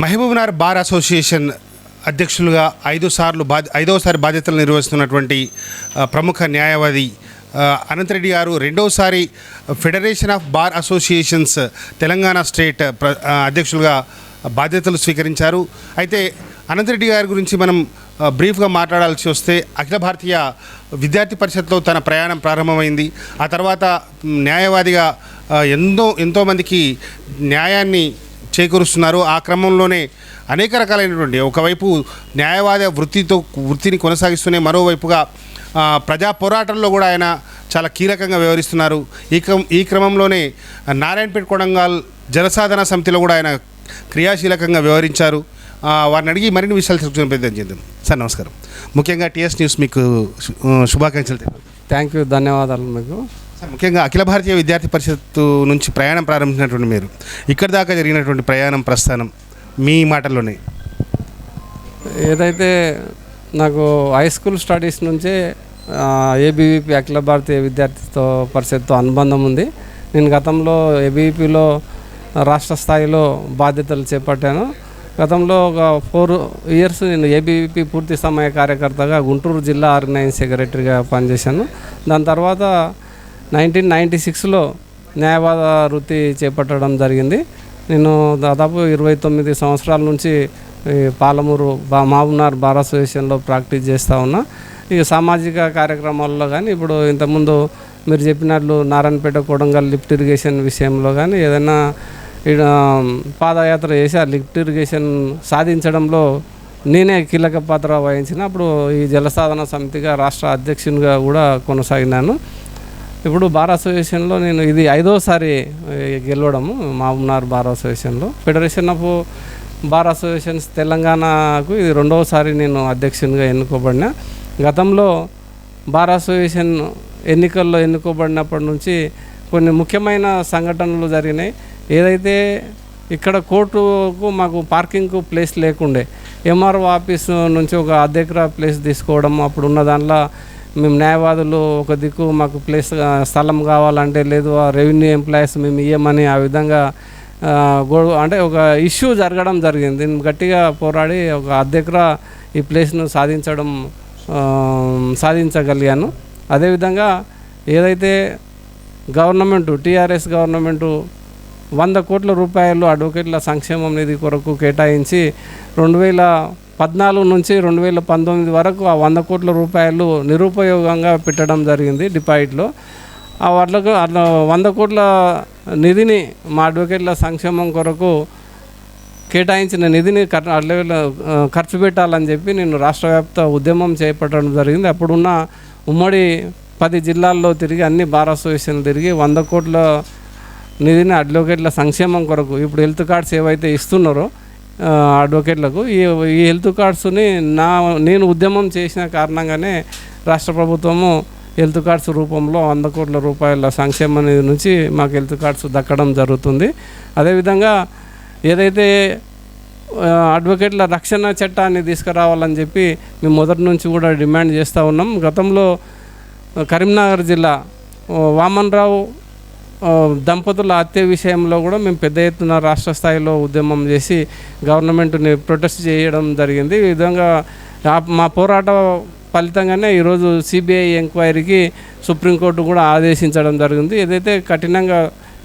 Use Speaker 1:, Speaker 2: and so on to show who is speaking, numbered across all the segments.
Speaker 1: Mahabubnagar bar association అధ్యక్షులుగా ఐదు సార్లు బాధ్య ఐదవసారి బాధ్యతలు నిర్వహిస్తున్నటువంటి ప్రముఖ న్యాయవాది అనంతరెడ్డి గారు రెండవసారి federation of bar associations Telangana state ప్ర అధ్యక్షులుగా బాధ్యతలు స్వీకరించారు. అయితే అనంతరెడ్డి గారి గురించి మనం బ్రీఫ్గా మాట్లాడాల్సి వస్తే అఖిల భారతీయ విద్యార్థి పరిషత్లో తన ప్రయాణం ప్రారంభమైంది. ఆ తర్వాత న్యాయవాదిగా ఎంతో ఎంతోమందికి న్యాయాన్ని చేకూరుస్తున్నారు. ఆ క్రమంలోనే అనేక రకాలైనటువంటి ఒకవైపు న్యాయవాద వృత్తితో వృత్తిని కొనసాగిస్తూనే మరోవైపుగా ప్రజా పోరాటంలో కూడా ఆయన చాలా కీలకంగా వ్యవహరిస్తున్నారు. ఈ క్రమం ఈ క్రమంలోనే నారాయణపేట కొడంగల్ జనసాధన సమితిలో కూడా ఆయన క్రియాశీలకంగా వ్యవహరించారు. వారిని అడిగి మరిన్ని విషయాలు తెలుసుకునే ప్రయత్నం చేద్దాం. సార్ నమస్కారం. ముఖ్యంగా టీఎస్ న్యూస్ మీకు శుభాకాంక్షలు
Speaker 2: థ్యాంక్ యూ. ధన్యవాదాలు మీకు.
Speaker 1: ముఖ్యంగా అఖిల భారతీయ విద్యార్థి పరిషత్తు నుంచి ప్రయాణం ప్రారంభించినటువంటి మీరు ఇక్కడి దాకా జరిగినటువంటి ప్రయాణం ప్రస్థానం మీ మాటల్లోనే.
Speaker 2: ఏదైతే నాకు హై స్కూల్ స్టడీస్ నుంచే ఏబీవీపీ అఖిల భారతీయ విద్యార్థితో పరిషత్తో అనుబంధం ఉంది. నేను గతంలో ఏబీవీపీలో రాష్ట్ర స్థాయిలో బాధ్యతలు చేపట్టాను. గతంలో ఒక ఫోర్ ఇయర్స్ నేను ఏబీవీపీ పూర్తి సమయ కార్యకర్తగా గుంటూరు జిల్లా ఆర్గనైజింగ్ సెక్రటరీగా పనిచేశాను. దాని తర్వాత నైన్టీన్ నైంటీ సిక్స్లో న్యాయవాద వృత్తి చేపట్టడం జరిగింది. నేను దాదాపు ఇరవై తొమ్మిది సంవత్సరాల నుంచి ఈ పాలమూరు బా మహబూబ్నగర్ బార్ అసోసియేషన్లో ప్రాక్టీస్ చేస్తూ ఉన్నా. ఇక సామాజిక కార్యక్రమాల్లో కానీ ఇప్పుడు ఇంతకుముందు మీరు చెప్పినట్లు నారాయణపేట కొడంగల్ లిఫ్ట్ ఇరిగేషన్ విషయంలో కానీ ఏదైనా ఈడ పాదయాత్ర చేసి ఆ లిఫ్ట్ ఇరిగేషన్ సాధించడంలో నేనే కీలక పాత్ర వహించిన. అప్పుడు ఈ జలసాధన సమితిగా రాష్ట్ర అధ్యక్షునిగా కూడా కొనసాగినాను. ఇప్పుడు బార్ అసోసియేషన్లో నేను ఇది ఐదోసారి గెలవడము మహబూబ్నగర్ బార్ అసోసియేషన్లో. ఫెడరేషన్ ఆఫ్ బార్ అసోసియేషన్స్ తెలంగాణకు ఇది రెండవసారి నేను అధ్యక్షునిగా ఎన్నుకోబడిన. గతంలో బార్ అసోసియేషన్ ఎన్నికల్లో ఎన్నుకోబడినప్పటి నుంచి కొన్ని ముఖ్యమైన సంఘటనలు జరిగినాయి. ఏదైతే ఇక్కడ కోర్టుకు మాకు పార్కింగ్కు ప్లేస్ లేకుండే ఎంఆర్ఓ ఆఫీస్ నుంచి ఒక అద్దెకరా ప్లేస్ తీసుకోవడం అప్పుడు ఉన్న దాంట్లో మేము న్యాయవాదులు ఒక దిక్కు మాకు ప్లేస్ స్థలం కావాలంటే లేదు ఆ రెవెన్యూ ఎంప్లాయీస్ మేము ఇయ్యమని ఆ విధంగా గొడవ అంటే ఒక ఇష్యూ జరగడం జరిగింది. దీన్ని గట్టిగా పోరాడి ఒక అద్దెకరా ఈ ప్లేస్ను సాధించడం సాధించగలిగాను. అదేవిధంగా ఏదైతే గవర్నమెంట్ టీఆర్ఎస్ గవర్నమెంటు వంద కోట్ల రూపాయలు అడ్వకేట్ల సంక్షేమం నిధి కొరకు కేటాయించి రెండు వేల పద్నాలుగు నుంచి రెండు వేల పంతొమ్మిది వరకు ఆ వంద కోట్ల రూపాయలు నిరుపయోగంగా పెట్టడం జరిగింది డిపాజిట్లో. ఆ వాటికి అట్లా వంద కోట్ల నిధిని మా అడ్వకేట్ల సంక్షేమం కొరకు కేటాయించిన నిధిని అట్లా ఖర్చు పెట్టాలని చెప్పి నేను రాష్ట్ర వ్యాప్త ఉద్యమం చేపట్టడం జరిగింది. అప్పుడున్న ఉమ్మడి పది జిల్లాల్లో తిరిగి అన్ని బార్ అసోసియేషన్లు తిరిగి వంద కోట్ల నిధిని అడ్వకేట్ల సంక్షేమం కొరకు ఇప్పుడు హెల్త్ కార్డ్స్ ఏవైతే ఇస్తున్నారో అడ్వకేట్లకు ఈ ఈ హెల్త్ కార్డ్స్ని నా నేను ఉద్యమం చేసిన కారణంగానే రాష్ట్ర ప్రభుత్వము హెల్త్ కార్డ్స్ రూపంలో వంద కోట్ల రూపాయల సంక్షేమ నిధి నుంచి మాకు హెల్త్ కార్డ్స్ దక్కడం జరుగుతుంది. అదేవిధంగా ఏదైతే అడ్వకేట్ల రక్షణ చట్టాన్ని తీసుకురావాలని చెప్పి మేము మొదటి నుంచి కూడా డిమాండ్ చేస్తూ ఉన్నాం. గతంలో కరీంనగర్ జిల్లా వామన్రావు వామన్ రావు దంపతుల హత్య విషయంలో కూడా మేము పెద్ద ఎత్తున రాష్ట్ర స్థాయిలో ఉద్యమం చేసి గవర్నమెంట్ని ప్రొటెస్ట్ చేయడం జరిగింది. ఈ విధంగా మా పోరాట ఫలితంగానే ఈరోజు సిబిఐ ఎంక్వైరీకి సుప్రీంకోర్టు కూడా ఆదేశించడం జరిగింది. ఏదైతే కఠినంగా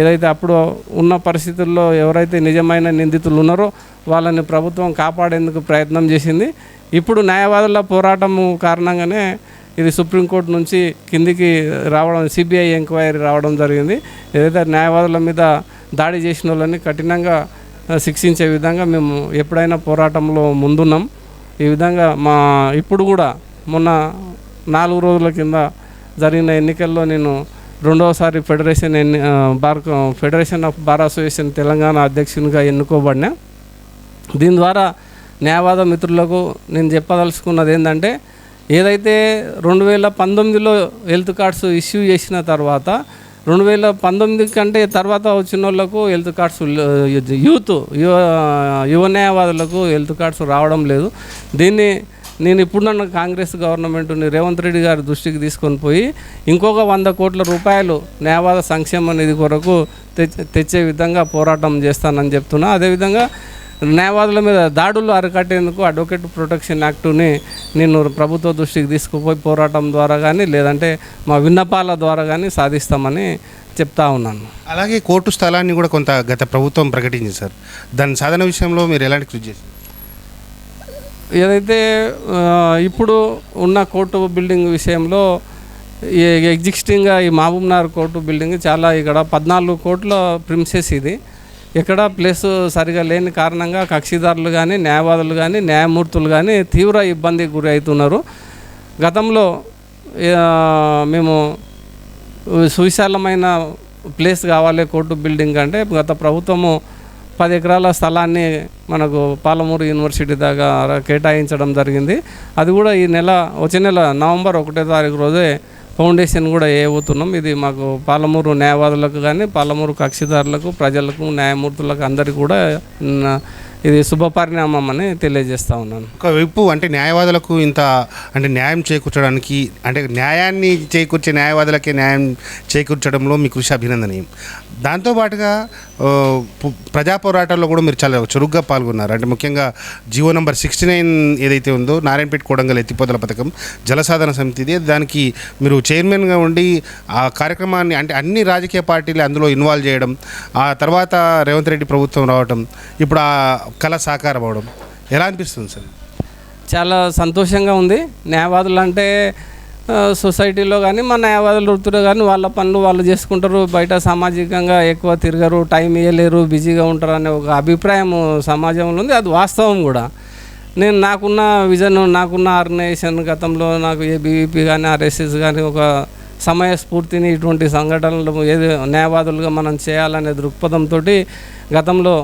Speaker 2: ఏదైతే అప్పుడు ఉన్న పరిస్థితుల్లో ఎవరైతే నిజమైన నిందితులు ఉన్నారో వాళ్ళని ప్రభుత్వం కాపాడేందుకు ప్రయత్నం చేసింది. ఇప్పుడు న్యాయవాదుల పోరాటము కారణంగానే ఇది సుప్రీంకోర్టు నుంచి కిందికి రావడం సిబిఐ ఎంక్వైరీ రావడం జరిగింది. ఏదైతే న్యాయవాదుల మీద దాడి చేసిన వాళ్ళని కఠినంగా శిక్షించే విధంగా మేము ఎప్పుడైనా పోరాటంలో ముందున్నాం. ఈ విధంగా మా ఇప్పుడు కూడా మొన్న నాలుగు రోజుల కింద జరిగిన ఎన్నికల్లో నేను రెండవసారి ఫెడరేషన్ ఎన్ని bar federation of bar association Telangana అధ్యక్షునిగా ఎన్నుకోబడినా. దీని ద్వారా న్యాయవాద మిత్రులకు నేను చెప్పదలుచుకున్నది ఏంటంటే ఏదైతే రెండు వేల పంతొమ్మిదిలో హెల్త్ కార్డ్స్ ఇష్యూ చేసిన తర్వాత రెండు వేల పంతొమ్మిది కంటే తర్వాత వచ్చిన వాళ్ళకు హెల్త్ కార్డ్స్ యూత్ యువ యువ న్యాయవాదులకు హెల్త్ కార్డ్స్ రావడం లేదు. దీన్ని నేను ఇప్పుడున్న కాంగ్రెస్ గవర్నమెంట్ని రేవంత్ రెడ్డి గారి దృష్టికి తీసుకొని పోయి ఇంకొక వంద కోట్ల రూపాయలు న్యాయవాద సంక్షేమ నిధి కొరకు తెచ్చే విధంగా పోరాటం చేస్తానని చెప్తున్నా. అదేవిధంగా న్యాయవాదుల మీద దాడులు అరికట్టేందుకు అడ్వకేట్ ప్రొటెక్షన్ యాక్టుని నేను ప్రభుత్వ దృష్టికి తీసుకుపోయి పోరాటం ద్వారా కానీ లేదంటే మా విన్నపాల ద్వారా కానీ సాధిస్తామని చెప్తా ఉన్నాను.
Speaker 1: అలాగే కోర్టు స్థలాన్ని కూడా కొంత గత ప్రభుత్వం ప్రకటించింది సార్. దాని సాధన విషయంలో మీరు ఎలాంటి కృషి చేశారు?
Speaker 2: ఏదైతే ఇప్పుడు ఉన్న కోర్టు బిల్డింగ్ విషయంలో ఎగ్జిస్టింగ్గా ఈ మహబూబ్నగర్ కోర్టు బిల్డింగ్ చాలా ఇక్కడ పద్నాలుగు కోట్ల ప్రిన్సెస్ ఇది. ఇక్కడ ప్లేస్ సరిగా లేని కారణంగా కక్షిదారులు కానీ న్యాయవాదులు కానీ న్యాయమూర్తులు కానీ తీవ్ర ఇబ్బందికి గురి అవుతున్నారు గతంలో మేము సువిశాలమైన ప్లేస్ కావాలి కోర్టు బిల్డింగ్ అంటే గత ప్రభుత్వము పది ఎకరాల స్థలాన్ని మనకు పాలమూరు యూనివర్సిటీ దాకా కేటాయించడం జరిగింది. అది కూడా ఈ నెల వచ్చే నెల నవంబర్ ఒకటో తారీఖు రోజే ఫౌండేషన్ కూడా వేయబోతున్నాం ఇది మాకు పాలమూరు న్యాయవాదులకు కానీ పాలమూరు కక్షిదారులకు ప్రజలకు న్యాయమూర్తులకు అందరికీ కూడా ఇది శుభపరిణామం అని తెలియజేస్తా ఉన్నాను.
Speaker 1: ఒకవైపు అంటే న్యాయవాదులకు ఇంత అంటే న్యాయం చేకూర్చడానికి అంటే న్యాయాన్ని చేకూర్చే న్యాయవాదులకే న్యాయం చేకూర్చడంలో మీ కృషి అభినందనీయం. దాంతోపాటుగా ప్రజా పోరాటాల్లో కూడా మీరు చాలా చురుగ్గా పాల్గొన్నారు. అంటే ముఖ్యంగా జియో నంబర్ సిక్స్టీ నైన్ ఏదైతే ఉందో నారాయణపేట కోడంగల్ ఎత్తిపోతల పథకం జలసాధన సమితిది దానికి మీరు చైర్మన్గా ఉండి ఆ కార్యక్రమాన్ని అంటే అన్ని రాజకీయ పార్టీలు అందులో ఇన్వాల్వ్ చేయడం ఆ తర్వాత రేవంత్ రెడ్డి ప్రభుత్వం రావడం ఇప్పుడు ఆ కళ సాకారం అవడం ఎలా అనిపిస్తుంది సార్?
Speaker 2: చాలా సంతోషంగా ఉంది. న్యాయవాదులు అంటే సొసైటీలో కానీ మా న్యాయవాదులు వృత్తిలో కానీ వాళ్ళ పనులు వాళ్ళు చేసుకుంటారు. బయట సామాజికంగా ఎక్కువ తిరగరు టైం ఇవ్వలేరు బిజీగా ఉంటారు అనే ఒక అభిప్రాయం సమాజంలో ఉంది. అది వాస్తవం కూడా. నేను నాకున్న విజన్ నాకున్న ఆర్గనైజేషన్ గతంలో నాకు ఏ బీవీపీ కానీ ఆర్ఎస్ఎస్ కానీ ఒక సమయ స్ఫూర్తిని ఇటువంటి సంఘటనలు ఏది న్యాయవాదులుగా మనం చేయాలనే దృక్పథంతో గతంలో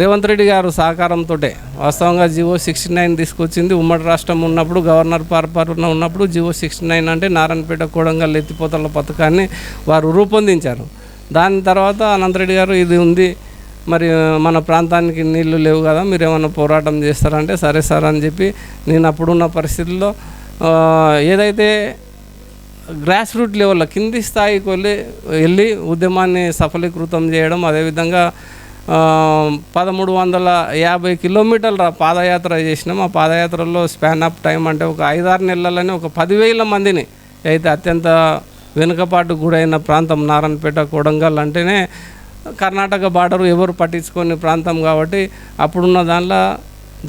Speaker 2: రేవంత్ రెడ్డి గారు సహకారంతో వాస్తవంగా జివో సిక్స్టీ నైన్ తీసుకొచ్చింది. ఉమ్మడి రాష్ట్రం ఉన్నప్పుడు గవర్నర్ పరిపాలన ఉన్నప్పుడు జివో సిక్స్టీ నైన్ అంటే నారాయణపేట కోడంగల్ ఎత్తిపోతల పథకాన్ని వారు రూపొందించారు. దాని తర్వాత అనంతరెడ్డి గారు ఇది ఉంది. మరి మన ప్రాంతానికి నీళ్ళు లేవు కదా మీరు ఏమైనా పోరాటం చేస్తారంటే సరే సార్ అని చెప్పి నేను అప్పుడున్న పరిస్థితుల్లో ఏదైతే గ్రాస్ రూట్ లెవెల్లో కింది స్థాయికి వెళ్ళి వెళ్ళి ఉద్యమాన్ని సఫలీకృతం చేయడం అదేవిధంగా పదమూడు వందల యాభై కిలోమీటర్ల పాదయాత్ర చేసినాం. ఆ పాదయాత్రలో స్పాన్ ఆఫ్ టైం అంటే ఒక ఐదారు నెలలని ఒక పదివేల మందిని అయితే అత్యంత వెనుకపాటు గురైన ప్రాంతం నారాయణపేట కొడంగల్ అంటేనే కర్ణాటక బార్డర్ ఎవరు పట్టించుకొని ప్రాంతం కాబట్టి అప్పుడున్న దానిలో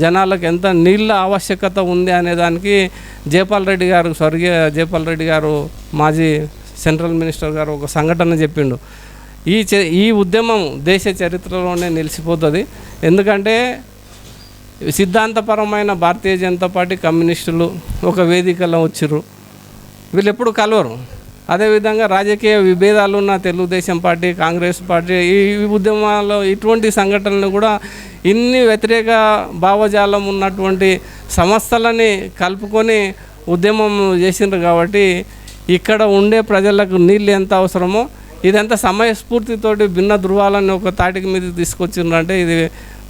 Speaker 2: జనాలకు ఎంత నీళ్ళ ఆవశ్యకత ఉంది అనే దానికి జయపాల్ రెడ్డి గారు స్వర్గీయ జయపాల్ రెడ్డి గారు మాజీ సెంట్రల్ మినిస్టర్ గారు ఒక సంఘటన చెప్పిండు. ఈ చ ఈ ఉద్యమం దేశ చరిత్రలోనే నిలిచిపోతుంది. ఎందుకంటే సిద్ధాంతపరమైన భారతీయ జనతా పార్టీ కమ్యూనిస్టులు ఒక వేదికలో వచ్చిర్రు. వీళ్ళు ఎప్పుడు కలవరు. అదేవిధంగా రాజకీయ విభేదాలు ఉన్న తెలుగుదేశం పార్టీ కాంగ్రెస్ పార్టీ ఈ ఉద్యమాల్లో ఇటువంటి సంఘటనలు కూడా ఇన్ని వ్యతిరేక భావజాలం ఉన్నటువంటి సంస్థలని కలుపుకొని ఉద్యమం చేసిండ్రు కాబట్టి ఇక్కడ ఉండే ప్రజలకు నీళ్ళు ఎంత అవసరమో ఇదంతా సమయస్ఫూర్తితోటి భిన్న ధృవాలను ఒక తాటికి మీద తీసుకొచ్చిండ్రంటే ఇది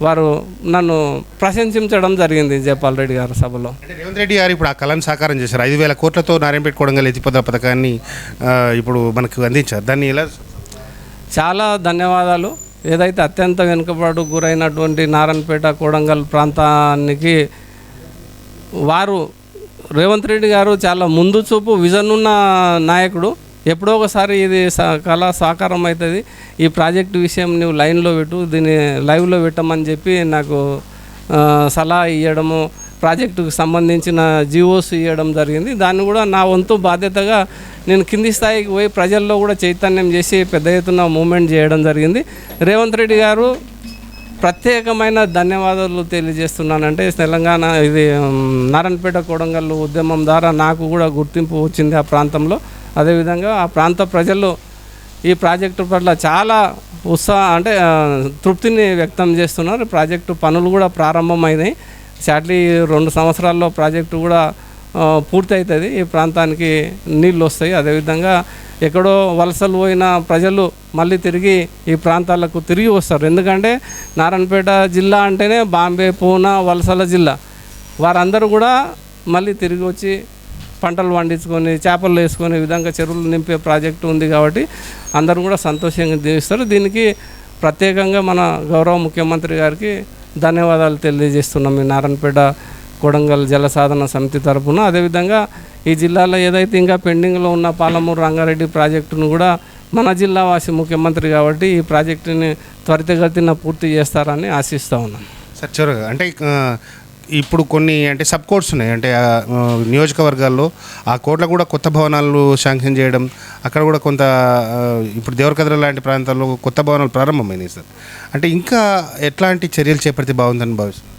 Speaker 2: వారు నన్ను ప్రశంసించడం జరిగింది జయపాల్ రెడ్డి గారి సభలో.
Speaker 1: అంటే రేవంత్ రెడ్డి గారు ఇప్పుడు ఆ కళను సాకారం చేశారు. ఐదు వేల కోట్లతో నారాయణపేట కొడంగల్ ఎత్తిపోతల పథకాన్ని ఇప్పుడు మనకు అందించారు. దాన్ని ఎలా
Speaker 2: చాలా ధన్యవాదాలు. ఏదైతే అత్యంత వెనుకబాటు గురైనటువంటి నారాయణపేట కోడంగల్ ప్రాంతానికి వారు రేవంత్ రెడ్డి గారు చాలా ముందు చూపు విజన్ ఉన్న నాయకుడు. ఎప్పుడో ఒకసారి ఇది స- కళ సాకారం అవుతుంది. ఈ ప్రాజెక్ట్ విషయం నువ్వు లైన్లో పెట్టు దీన్ని లైవ్లో పెట్టమని చెప్పి నాకు సలహా ఇవ్వడము ప్రాజెక్టుకు సంబంధించిన జీవోస్ ఇవ్వడం జరిగింది. దాన్ని కూడా నా వంతు బాధ్యతగా నేను కింది స్థాయికి పోయి ప్రజల్లో కూడా చైతన్యం చేసి పెద్ద ఎత్తున మూమెంట్ చేయడం జరిగింది. రేవంత్ రెడ్డి గారు ప్రత్యేకమైన ధన్యవాదాలు తెలియజేస్తున్నానంటే తెలంగాణ ఇది నారాయణపేట కొడంగల్ ఉద్యమం ద్వారా నాకు కూడా గుర్తింపు వచ్చింది ఆ ప్రాంతంలో. అదేవిధంగా ఆ ప్రాంత ప్రజలు ఈ ప్రాజెక్టు పట్ల చాలా ఉత్సాహ అంటే తృప్తిని వ్యక్తం చేస్తున్నారు. ప్రాజెక్టు పనులు కూడా ప్రారంభమైనాయి. షార్ట్లీ రెండు సంవత్సరాల్లో ప్రాజెక్టు కూడా ఆ, పూర్తి అవుతుంది ఈ ప్రాంతానికి నీళ్ళు వస్తాయి అదేవిధంగా ఎక్కడో వలసలు పోయిన ప్రజలు మళ్ళీ తిరిగి ఈ ప్రాంతాలకు తిరిగి వస్తారు. ఎందుకంటే నారాయణపేట జిల్లా అంటేనే బాంబే పూనా వలసల జిల్లా. వారందరూ కూడా మళ్ళీ తిరిగి వచ్చి పంటలు పండించుకొని చేపలు వేసుకునే విధంగా చెరువులు నింపే ప్రాజెక్టు ఉంది కాబట్టి అందరూ కూడా సంతోషంగా దీవిస్తారు దీనికి ప్రత్యేకంగా మన గౌరవ ముఖ్యమంత్రి గారికి ధన్యవాదాలు తెలియజేస్తున్నాం. ఈ నారాయణపేట కొడంగల్ జల సాధన సమితి తరఫున అదేవిధంగా ఈ జిల్లాలో ఏదైతే ఇంకా పెండింగ్లో ఉన్న పాలమూరు రంగారెడ్డి ప్రాజెక్టును కూడా మన జిల్లా వాసి ముఖ్యమంత్రి కాబట్టి ఈ ప్రాజెక్టుని త్వరితగతిన పూర్తి చేస్తారని ఆశిస్తూ ఉన్నాం.
Speaker 1: సార్ అంటే ఇప్పుడు కొన్ని అంటే సబ్ కోర్ట్స్ ఉన్నాయి. అంటే నియోజకవర్గాల్లో ఆ కోర్టులో కూడా కొత్త భవనాలు శాంక్షన్ చేయడం అక్కడ కూడా కొంత ఇప్పుడు దేవరకద్ర లాంటి ప్రాంతాల్లో కొత్త భవనాలు ప్రారంభమైనాయి సార్. అంటే ఇంకా ఎట్లాంటి చర్యలు చేపడితే బాగుందని భావిస్తుంది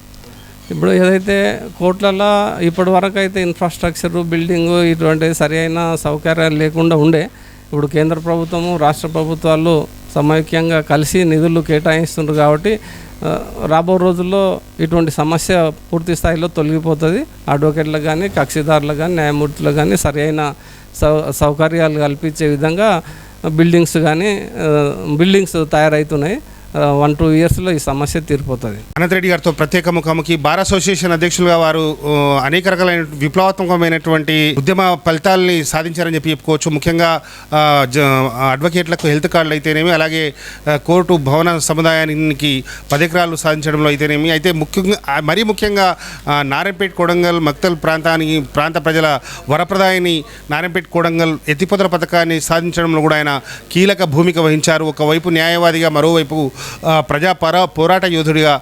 Speaker 2: ఇప్పుడు ఏదైతే కోర్టులలో ఇప్పటి వరకు అయితే ఇన్ఫ్రాస్ట్రక్చర్ బిల్డింగు ఇటువంటి సరి అయిన సౌకర్యాలు లేకుండా ఉండే ఇప్పుడు కేంద్ర ప్రభుత్వము రాష్ట్ర ప్రభుత్వాలు సమైక్యంగా కలిసి నిధులు కేటాయిస్తుండ్రు కాబట్టి రాబో రోజుల్లో ఇటువంటి సమస్య పూర్తి స్థాయిలో తొలగిపోతుంది. అడ్వకేట్లకు కానీ కక్షిదారులకు కానీ న్యాయమూర్తులకు కానీ సరైన సౌ సౌకర్యాలు కల్పించే విధంగా బిల్డింగ్స్ కానీ బిల్డింగ్స్ తయారవుతున్నాయి వన్ టూ ఇయర్స్లో ఈ సమస్య తీరిపోతుంది.
Speaker 1: అనంతరెడ్డి గారితో ప్రత్యేక ముఖాముఖి బార్ అసోసియేషన్ అధ్యక్షులుగా వారు అనేక రకాలైన విప్లవాత్మకమైనటువంటి ఉద్యమ ఫలితాలని సాధించారని చెప్పి చెప్పుకోవచ్చు. ముఖ్యంగా జ- అడ్వకేట్లకు హెల్త్ కార్డులు అయితేనేమి అలాగే కోర్టు భవన సముదాయానికి పదెకరాలు సాధించడంలో అయితేనేమి. అయితే ముఖ్యంగా మరీ ముఖ్యంగా నారాయణపేట కొడంగల్ మక్తల్ ప్రాంతానికి ప్రాంత ప్రజల వరప్రదాయని నారాయణపేట కొడంగల్ ఎత్తిపోతల పథకాన్ని సాధించడంలో కూడా ఆయన కీలక భూమిక వహించారు. ఒకవైపు న్యాయవాదిగా మరోవైపు ప్రజా పర పోరాట యోధుడిగా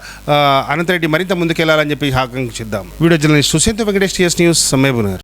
Speaker 1: అనంతరెడ్డి మరింత ముందుకెళ్ళాలని చెప్పి ఆకాంక్షిద్దాం video journalist Sushant Venkatesh TS news Mahabubnagar